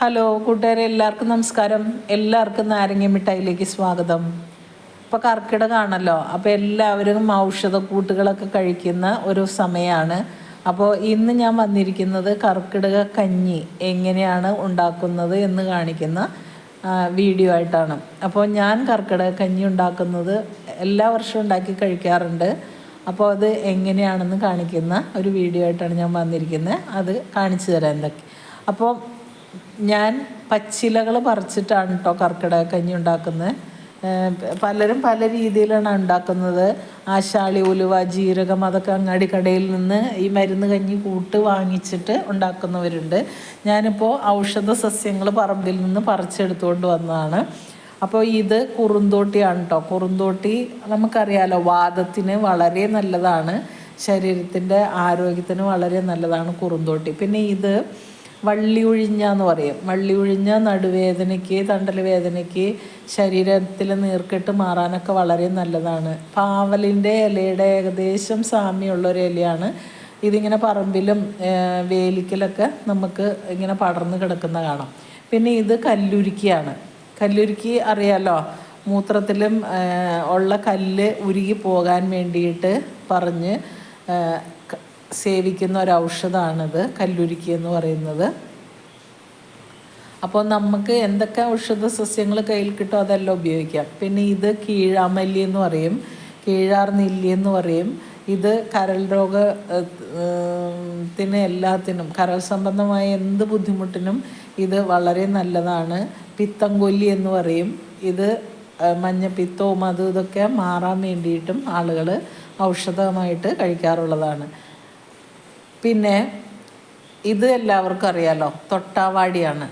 Hello കൂട്ടുകാരെ എല്ലാവർക്കും നമസ്കാരം. എല്ലാവർക്കും നാരങ്ങ മിഠായിലേക്ക് സ്വാഗതം. ഇപ്പോൾ കർക്കിടകമാണല്ലോ അപ്പോൾ എല്ലാവരും ഔഷധക്കൂട്ടുകളൊക്കെ കഴിക്കുന്ന ഒരു സമയമാണ് അപ്പോൾ ഇന്ന് ഞാൻ വന്നിരിക്കുന്നത് കർക്കിടക കഞ്ഞി എങ്ങനെയാണ് ഉണ്ടാക്കുന്നത് എന്ന് കാണിക്കുന്ന വീഡിയോ ആയിട്ടാണ്. അപ്പോൾ ഞാൻ കർക്കിടക കഞ്ഞി ഉണ്ടാക്കുന്നത് എല്ലാ വർഷവും ഉണ്ടാക്കി കഴിക്കാറുണ്ട്. അപ്പോൾ അത് എങ്ങനെയാണെന്ന് കാണിക്കുന്ന ഒരു വീഡിയോ ആയിട്ടാണ് ഞാൻ വന്നിരിക്കുന്നത്. അത് കാണിച്ചു തരാം എന്തൊക്കെ. അപ്പോൾ ഞാൻ പച്ചിലകൾ പറിച്ചിട്ടാണ് കേട്ടോ കർക്കിടക കഞ്ഞി ഉണ്ടാക്കുന്നത്. പലരും പല രീതിയിലാണ് ഉണ്ടാക്കുന്നത്. ആശാളി ഉലുവ ജീരകം അതൊക്കെ അങ്ങാടി കടയിൽ നിന്ന് ഈ മരുന്ന് കഞ്ഞി കൂട്ട് വാങ്ങിച്ചിട്ട് ഉണ്ടാക്കുന്നവരുണ്ട്. ഞാനിപ്പോൾ ഔഷധ സസ്യങ്ങൾ പറമ്പിൽ നിന്ന് പറിച്ചെടുത്തുകൊണ്ട് വന്നതാണ്. അപ്പോൾ ഇത് കുറുന്തോട്ടിയാണ് കേട്ടോ കുറുന്തോട്ടി നമുക്കറിയാലോ വാദത്തിന് വളരെ നല്ലതാണ്. ശരീരത്തിന്റെ ആരോഗ്യത്തിന് വളരെ നല്ലതാണ് കുറുന്തോട്ടി. പിന്നെ ഇത് വള്ളി ഉഴിഞ്ഞ എന്ന് പറയും. വള്ളി ഉഴിഞ്ഞ നടുവേദനയ്ക്ക് തണ്ടൽ വേദനയ്ക്ക് ശരീരത്തിൽ നീർക്കെട്ട് മാറാനൊക്കെ വളരെ നല്ലതാണ്. പാവലിന്റെ ഇലയുടെ ഏകദേശം സാമ്യമുള്ള ഒരു ഇലയാണ്. ഇതിങ്ങനെ പറമ്പിലും വേലിക്കലൊക്കെ നമുക്ക് ഇങ്ങനെ പടർന്ന് കിടക്കുന്ന കാണാം. പിന്നെ ഇത് കല്ലുരുക്കിയാണ്. കല്ലുരുക്കി അറിയാലോ മൂത്രത്തിലും ഉള്ള കല്ല് ഉരുകി പോകാൻ വേണ്ടിയിട്ട് പറഞ്ഞ് സേവിക്കുന്ന ഒരു ഔഷധമാണിത് കല്ലുരുക്കി എന്ന് പറയുന്നത്. അപ്പോൾ നമുക്ക് എന്തൊക്കെ ഔഷധ സസ്യങ്ങൾ കയ്യിൽ കിട്ടും അതെല്ലാം ഉപയോഗിക്കാം. പിന്നെ ഇത് കീഴാമല്ലി എന്ന് പറയും കീഴാർ നെല്ലി എന്ന് പറയും. ഇത് കരൾ രോഗ എല്ലാത്തിനും കരൾ സംബന്ധമായ എന്ത് ബുദ്ധിമുട്ടിനും ഇത് വളരെ നല്ലതാണ്. പിത്തംകൊല്ലി എന്ന് പറയും. ഇത് മഞ്ഞപ്പിത്തവും അതും ഇതൊക്കെ മാറാൻ വേണ്ടിയിട്ടും ആളുകൾ ഔഷധമായിട്ട് കഴിക്കാറുള്ളതാണ്. പിന്നെ ഇത് എല്ലാവർക്കും അറിയാലോ തൊട്ടാവാടിയാണ്.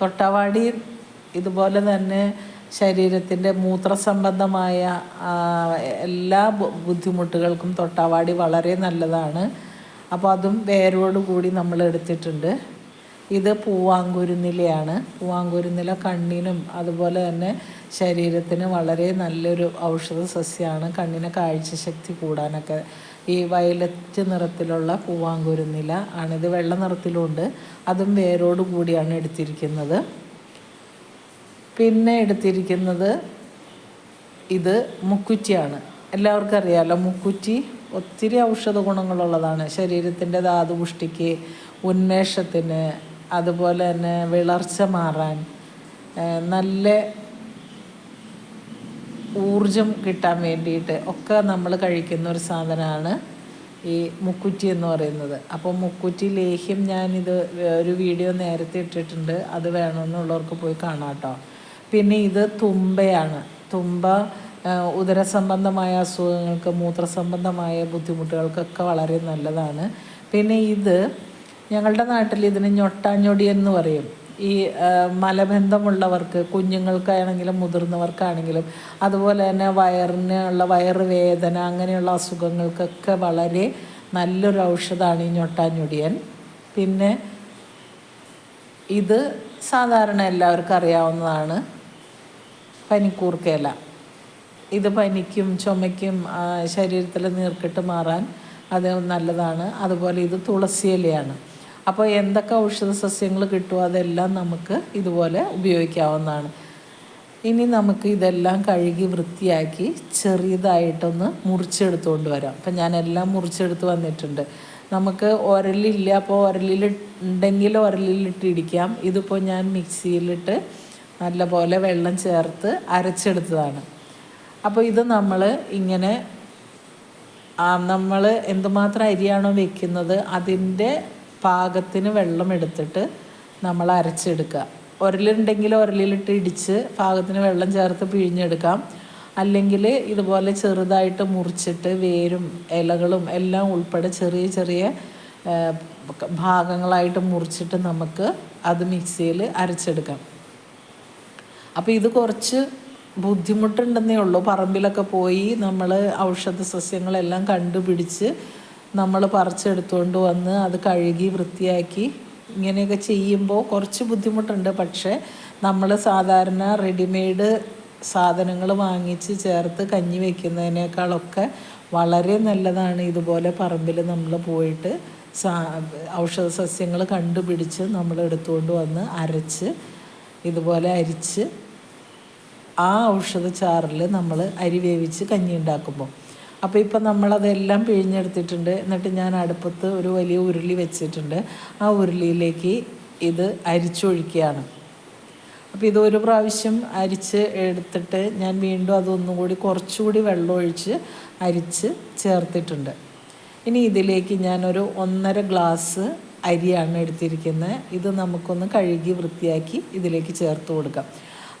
തൊട്ടാവാടി ഇതുപോലെ തന്നെ ശരീരത്തിന്റെ മൂത്രസംബന്ധമായ എല്ലാ ബുദ്ധിമുട്ടുകൾക്കും തൊട്ടാവാടി വളരെ നല്ലതാണ്. അപ്പോൾ അതും വേരോട് കൂടി നമ്മൾ എടുത്തിട്ടുണ്ട് ഇത് പൂവാങ്കുരുന്നിലയാണ് പൂവാങ്കുരുന്നില കണ്ണിനും അതുപോലെ തന്നെ ശരീരത്തിന് വളരെ നല്ലൊരു ഔഷധ സസ്യമാണ് കണ്ണിന് കാഴ്ചശക്തി കൂടാനൊക്കെ ഈ വയലറ്റ് നിറത്തിലുള്ള പൂവാങ്കുരുന്നില ആണിത് വെള്ള നിറത്തിലുണ്ട്. അതും വേരോട് കൂടിയാണ് എടുത്തിരിക്കുന്നത്. പിന്നെ എടുത്തിരിക്കുന്നത് ഇത് മുക്കുറ്റിയാണ്. എല്ലാവർക്കും അറിയാമല്ലോ മുക്കുറ്റി ഒത്തിരി ഔഷധ ഗുണങ്ങളുള്ളതാണ്. ശരീരത്തിന്റെ ധാതുപുഷ്ടിക്ക് ഉന്മേഷത്തിന് അതുപോലെ തന്നെ വിളർച്ച മാറാൻ നല്ല ഊർജം കിട്ടാൻ വേണ്ടിയിട്ട് ഒക്കെ നമ്മൾ കഴിക്കുന്ന ഒരു സാധനമാണ് ഈ മുക്കുറ്റി എന്ന് പറയുന്നത്. അപ്പോൾ മുക്കുറ്റി ലേഹ്യം ഞാനിത് ഒരു വീഡിയോ നേരത്തെ ഇട്ടിട്ടുണ്ട്. അത് വേണമെന്നുള്ളവർക്ക് പോയി കാണാം കേട്ടോ. പിന്നെ ഇത് തുമ്പയാണ്. തുമ്പ ഉദരസംബന്ധമായ അസുഖങ്ങൾക്ക് മൂത്രസംബന്ധമായ ബുദ്ധിമുട്ടുകൾക്കൊക്കെ വളരെ നല്ലതാണ്. പിന്നെ ഇത് ഞങ്ങളുടെ നാട്ടിൽ ഇതിന് ഞൊട്ടാഞ്ഞൊടി എന്ന് പറയും. ഈ മലബന്ധമുള്ളവർക്ക് കുഞ്ഞുങ്ങൾക്കാണെങ്കിലും മുതിർന്നവർക്കാണെങ്കിലും അതുപോലെ തന്നെ വയറിനുള്ള വയറ് വേദന അങ്ങനെയുള്ള അസുഖങ്ങൾക്കൊക്കെ വളരെ നല്ലൊരു ഔഷധമാണ് ഈ ഞൊട്ടാഞ്ഞൊടിയൻ. പിന്നെ ഇത് സാധാരണ എല്ലാവർക്കും അറിയാവുന്നതാണ്. പനിക്കൂർക്കയില ഇത് പനിക്കും ചുമയ്ക്കും ശരീരത്തിലെ നീർക്കെട്ട് മാറാൻ അത് നല്ലതാണ്. അതുപോലെ ഇത് തുളസി ഇലയാണ്. അപ്പോൾ എന്തൊക്കെ ഔഷധ സസ്യങ്ങൾ കിട്ടുമോ അതെല്ലാം നമുക്ക് ഇതുപോലെ ഉപയോഗിക്കാവുന്നതാണ്. ഇനി നമുക്ക് ഇതെല്ലാം കഴുകി വൃത്തിയാക്കി ചെറിയതായിട്ടൊന്ന് മുറിച്ചെടുത്തുകൊണ്ട് വരാം. അപ്പം ഞാൻ എല്ലാം മുറിച്ചെടുത്ത് വന്നിട്ടുണ്ട്. നമുക്ക് ഉരലില്ല അപ്പോൾ ഒരലിൽ ഉണ്ടെങ്കിൽ ഒരലിലിട്ട് ഇടിക്കാം ഇതിപ്പോൾ ഞാൻ മിക്സിയിലിട്ട് നല്ലപോലെ വെള്ളം ചേർത്ത് അരച്ചെടുത്തതാണ്. അപ്പോൾ ഇത് നമ്മൾ ഇങ്ങനെ നമ്മൾ എന്തുമാത്രം അരിയാണോ വെക്കുന്നത് അതിന്റെ പാകത്തിന് വെള്ളം എടുത്തിട്ട് നമ്മൾ അരച്ചെടുക്കുക. ഉരലുണ്ടെങ്കിൽ ഉരലിലിട്ട് ഇടിച്ച് പാകത്തിന് വെള്ളം ചേർത്ത് പിഴിഞ്ഞെടുക്കാം. അല്ലെങ്കിൽ ഇതുപോലെ ചെറുതായിട്ട് മുറിച്ചിട്ട് വേരും ഇലകളും എല്ലാം ഉൾപ്പെടെ ചെറിയ ചെറിയ ഭാഗങ്ങളായിട്ട് മുറിച്ചിട്ട് നമുക്ക് അത് മിക്സിയിൽ അരച്ചെടുക്കാം. അപ്പോൾ ഇത് കുറച്ച് ബുദ്ധിമുട്ടുണ്ടെന്നേ ഉള്ളൂ. പറമ്പിലൊക്കെ പോയി നമ്മൾ ഔഷധ സസ്യങ്ങളെല്ലാം കണ്ടുപിടിച്ച് നമ്മൾ പറിച്ചെടുത്തുകൊണ്ട് വന്ന് അത് കഴുകി വൃത്തിയാക്കി ഇങ്ങനെയൊക്കെ ചെയ്യുമ്പോൾ കുറച്ച് ബുദ്ധിമുട്ടുണ്ട്. പക്ഷേ നമ്മൾ സാധാരണ റെഡിമെയ്ഡ് സാധനങ്ങൾ വാങ്ങിച്ച് ചേർത്ത് കഞ്ഞി വയ്ക്കുന്നതിനേക്കാളൊക്കെ വളരെ നല്ലതാണ് ഇതുപോലെ പറമ്പിൽ നമ്മൾ പോയിട്ട് സാ ഔഷധ സസ്യങ്ങൾ കണ്ടുപിടിച്ച് നമ്മൾ എടുത്തുകൊണ്ട് വന്ന് അരച്ച് ഇതുപോലെ അരിച്ച് ആ ഔഷധ ചാറിൽ നമ്മൾ അരി വേവിച്ച് കഞ്ഞി ഉണ്ടാക്കുമ്പോൾ അപ്പോൾ ഇപ്പം നമ്മളതെല്ലാം പിഴിഞ്ഞെടുത്തിട്ടുണ്ട്. എന്നിട്ട് ഞാൻ അടുപ്പത്ത് ഒരു വലിയ ഉരുളി വെച്ചിട്ടുണ്ട്. ആ ഉരുളിയിലേക്ക് ഇത് അരിച്ചൊഴിക്കുകയാണ്. അപ്പോൾ ഇത് ഒരു പ്രാവശ്യം അരിച്ച് എടുത്തിട്ട് ഞാൻ വീണ്ടും അതൊന്നും കൂടി കുറച്ചുകൂടി വെള്ളം ഒഴിച്ച് അരിച്ച് ചേർത്തിട്ടുണ്ട്. ഇനി ഇതിലേക്ക് ഞാനൊരു ഒന്നര ഗ്ലാസ് അരിയാണ് എടുത്തിരിക്കുന്നത്. ഇത് നമുക്കൊന്ന് കഴുകി വൃത്തിയാക്കി ഇതിലേക്ക് ചേർത്ത് കൊടുക്കാം.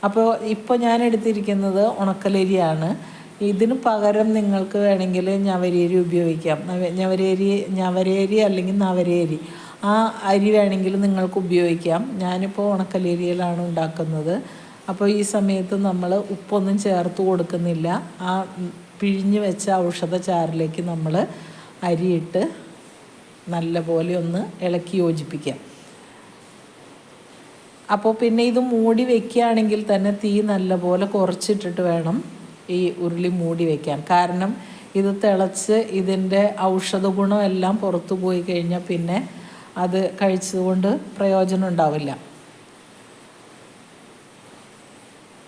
അപ്പോൾ ഇപ്പോൾ ഞാൻ എടുത്തിരിക്കുന്നത് ഉണക്കലരിയാണ്. ഇതിന് പകരം നിങ്ങൾക്ക് വേണമെങ്കിൽ ഞവരേരി ഉപയോഗിക്കാം. ഞവരേരി ഞവരേരി അല്ലെങ്കിൽ നവരേരി. ആ അരി വേണമെങ്കിൽ നിങ്ങൾക്ക് ഉപയോഗിക്കാം. ഞാനിപ്പോൾ ഉണക്കലേരിയിലാണ് ഉണ്ടാക്കുന്നത്. അപ്പോൾ ഈ സമയത്ത് നമ്മൾ ഉപ്പൊന്നും ചേർത്ത് കൊടുക്കുന്നില്ല. ആ പിഴിഞ്ഞ് വെച്ച ഔഷധ ചാറിലേക്ക് നമ്മൾ അരിയിട്ട് നല്ലപോലെ ഒന്ന് ഇളക്കി യോജിപ്പിക്കാം. അപ്പോൾ പിന്നെ ഇത് മൂടി വെക്കുകയാണെങ്കിൽ തന്നെ തീ നല്ലപോലെ കുറച്ചിട്ടിട്ട് വേണം. ഈ ഉരുളി മൂടി വയ്ക്കാം കാരണം ഇത് തിളച്ച് ഇതിന്റെ ഔഷധ ഗുണം എല്ലാം പുറത്തു പോയി കഴിഞ്ഞാൽ പിന്നെ അത് കഴിച്ചതുകൊണ്ട് പ്രയോജനം ഉണ്ടാവില്ല.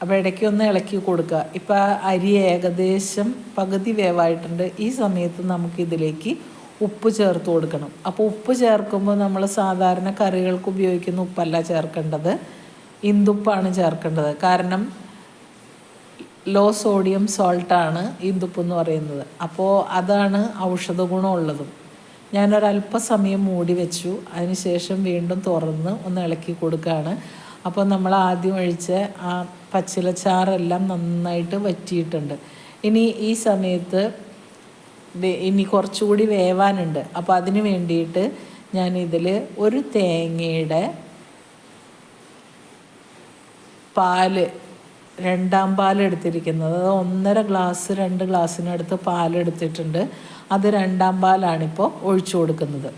അപ്പോൾ ഇടയ്ക്ക് ഒന്ന് ഇളക്കി കൊടുക്കുക. ഇപ്പോൾ അരി ഏകദേശം പകുതി വേവായിട്ടുണ്ട്. ഈ സമയത്ത് നമുക്ക് ഇതിലേക്ക് ഉപ്പ് ചേർത്ത് കൊടുക്കണം. അപ്പോൾ ഉപ്പ് ചേർക്കുമ്പോൾ നമ്മൾ സാധാരണ കറികൾക്ക് ഉപയോഗിക്കുന്ന ഉപ്പല്ല ചേർക്കേണ്ടത്. ഇന്ദുപ്പാണ് ചേർക്കേണ്ടത്. കാരണം ലോ സോഡിയം സോൾട്ടാണ് ഇന്ദുപ്പ് എന്ന് പറയുന്നത്. അപ്പോൾ അതാണ് ഔഷധ ഗുണമുള്ളതും. ഞാനൊരല്പസമയം മൂടി വെച്ചു. അതിനുശേഷം വീണ്ടും തുറന്ന് ഒന്ന് ഇളക്കി കൊടുക്കുകയാണ് അപ്പോൾ നമ്മൾ ആദ്യം ഒഴിച്ച ആ പച്ചിലച്ചാറെല്ലാം നന്നായിട്ട് വറ്റിയിട്ടുണ്ട്. ഇനി ഈ സമയത്ത് ഇനി കുറച്ചുകൂടി വേവാനുണ്ട്. അപ്പോൾ അതിന് വേണ്ടിയിട്ട് ഞാൻ ഇതിൽ ഒരു തേങ്ങയുടെ പാൽ രണ്ടാം പാൽ എടുത്തിരിക്കുന്നത്. അത് ഒന്നര ഗ്ലാസ് രണ്ട് ഗ്ലാസ്സിനടുത്ത് പാലെടുത്തിട്ടുണ്ട് അത് രണ്ടാം പാലാണിപ്പോൾ ഒഴിച്ചു കൊടുക്കുന്നത്.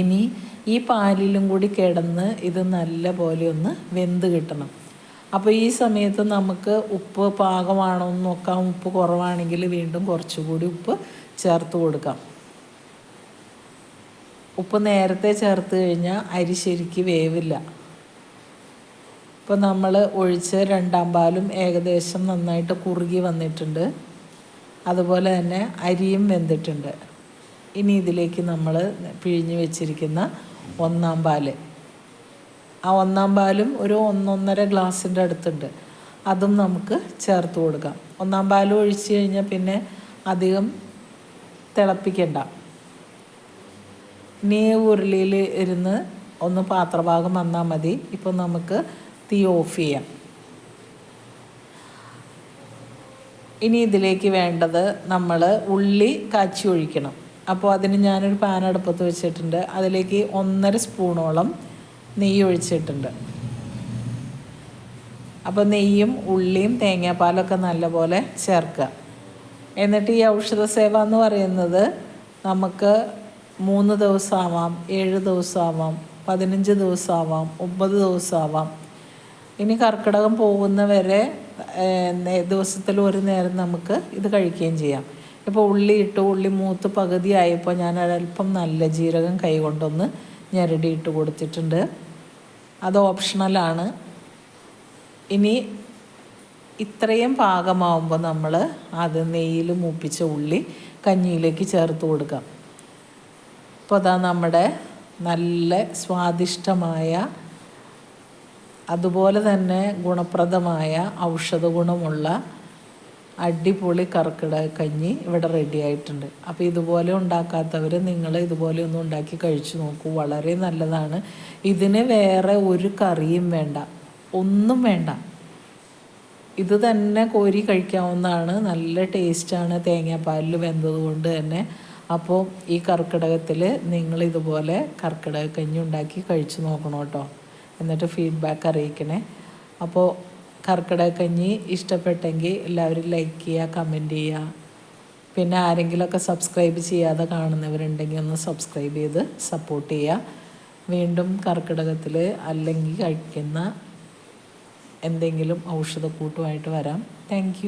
ഇനി ഈ പാലിലും കൂടി കിടന്ന് ഇത് നല്ല പോലെ ഒന്ന് വെന്ത് കിട്ടണം. അപ്പോൾ ഈ സമയത്ത് നമുക്ക് ഉപ്പ് പാകമാണോ എന്ന് നോക്കാം. ഉപ്പ് കുറവാണെങ്കിൽ വീണ്ടും കുറച്ചുകൂടി ഉപ്പ് ചേർത്ത് കൊടുക്കാം. ഉപ്പ് നേരത്തെ ചേർത്ത് കഴിഞ്ഞാൽ അരി ശരിക്ക് വേവില്ല. ഇപ്പോൾ നമ്മൾ ഒഴിച്ച് രണ്ടാം പാലും ഏകദേശം നന്നായിട്ട് കുറുകി വന്നിട്ടുണ്ട്. അതുപോലെ തന്നെ അരിയും വെന്തിട്ടുണ്ട്. ഇനി ഇതിലേക്ക് നമ്മൾ പിഴിഞ്ഞ് വെച്ചിരിക്കുന്ന ഒന്നാം പാൽ. ആ ഒന്നാം പാലും ഒരു ഒന്നൊന്നര ഗ്ലാസിന്റെ അടുത്തുണ്ട്. അതും നമുക്ക് ചേർത്ത് കൊടുക്കാം. ഒന്നാം പാൽ ഒഴിച്ച് കഴിഞ്ഞാൽ പിന്നെ അധികം തിളപ്പിക്കണ്ട. ഇനി ഉരുളിയിൽ ഇരുന്ന് ഒന്ന് പാത്രഭാഗം വന്നാൽ മതി. ഇപ്പോൾ നമുക്ക് തീ ഓഫ് ചെയ്യാം. ഇനി ഇതിലേക്ക് വേണ്ടത് നമ്മൾ ഉള്ളി കാച്ചി ഒഴിക്കണം. അപ്പോൾ അതിന് ഞാനൊരു പാൻ അടുപ്പത്ത് വെച്ചിട്ടുണ്ട്. അതിലേക്ക് ഒന്നര സ്പൂണോളം നെയ്യ് ഒഴിച്ചിട്ടുണ്ട്. അപ്പോൾ നെയ്യും ഉള്ളിയും തേങ്ങാപ്പാലൊക്കെ നല്ലപോലെ ചേർക്കുക. എന്നിട്ട് ഈ ഔഷധ സേവ എന്ന് പറയുന്നത് നമുക്ക് മൂന്ന് ദിവസമാവാം ഏഴ് ദിവസമാവാം പതിനഞ്ച് ദിവസമാവാം ഒമ്പത് ദിവസമാവാം ഇനി കർക്കിടകം പോകുന്നവരെ ദിവസത്തിൽ ഒരു നേരം നമുക്ക് ഇത് കഴിക്കുകയും ചെയ്യാം. ഇപ്പോൾ ഉള്ളി ഇട്ട് ഉള്ളി മൂത്ത് പകുതി ആയപ്പോൾ ഞാൻ ഒരല്പം നല്ല ജീരകം കൈകൊണ്ടൊന്ന് ഞെരടി ഇട്ട് കൊടുത്തിട്ടുണ്ട്. അത് ഓപ്ഷണലാണ് ഇനി ഇത്രയും പാകമാവുമ്പോൾ നമ്മൾ അത് നെയ്യിൽ മൂപ്പിച്ച ഉള്ളി കഞ്ഞിയിലേക്ക് ചേർത്ത് കൊടുക്കാം. അപ്പോൾ അതാ നമ്മുടെ നല്ല സ്വാദിഷ്ടമായ അതുപോലെ തന്നെ ഗുണപ്രദമായ ഔഷധ ഗുണമുള്ള അടിപൊളി കർക്കിടക കഞ്ഞി ഇവിടെ റെഡി ആയിട്ടുണ്ട്. അപ്പോൾ ഇതുപോലെ ഉണ്ടാക്കാത്തവർ നിങ്ങൾ ഇതുപോലെ ഒന്ന് ഉണ്ടാക്കി കഴിച്ചു നോക്കൂ. വളരെ നല്ലതാണ്. ഇതിന് വേറെ ഒരു കറിയും വേണ്ട. ഒന്നും വേണ്ട. ഇത് തന്നെ കോരി കഴിക്കാവുന്നതാണ്. നല്ല ടേസ്റ്റാണ് തേങ്ങാപ്പാലിൽ വെന്തത് കൊണ്ട് തന്നെ. അപ്പോൾ ഈ കർക്കിടകത്തിൽ നിങ്ങൾ ഇതുപോലെ കർക്കിടക കഞ്ഞി ഉണ്ടാക്കി കഴിച്ചു നോക്കണം കേട്ടോ. എന്നിട്ട് ഫീഡ്ബാക്ക് അറിയിക്കണേ. അപ്പോൾ കർക്കിടക കഞ്ഞി ഇഷ്ടപ്പെട്ടെങ്കിൽ എല്ലാവരും ലൈക്ക് ചെയ്യുക കമന്റ് ചെയ്യുക. പിന്നെ ആരെങ്കിലുമൊക്കെ സബ്സ്ക്രൈബ് ചെയ്യാതെ കാണുന്നവരുണ്ടെങ്കിൽ ഒന്ന് സബ്സ്ക്രൈബ് ചെയ്ത് സപ്പോർട്ട് ചെയ്യുക. വീണ്ടും കർക്കിടകത്തിൽ അല്ലെങ്കിൽ കഴിക്കുന്ന എന്തെങ്കിലും ഔഷധക്കൂട്ടുമായിട്ട് വരാം. താങ്ക്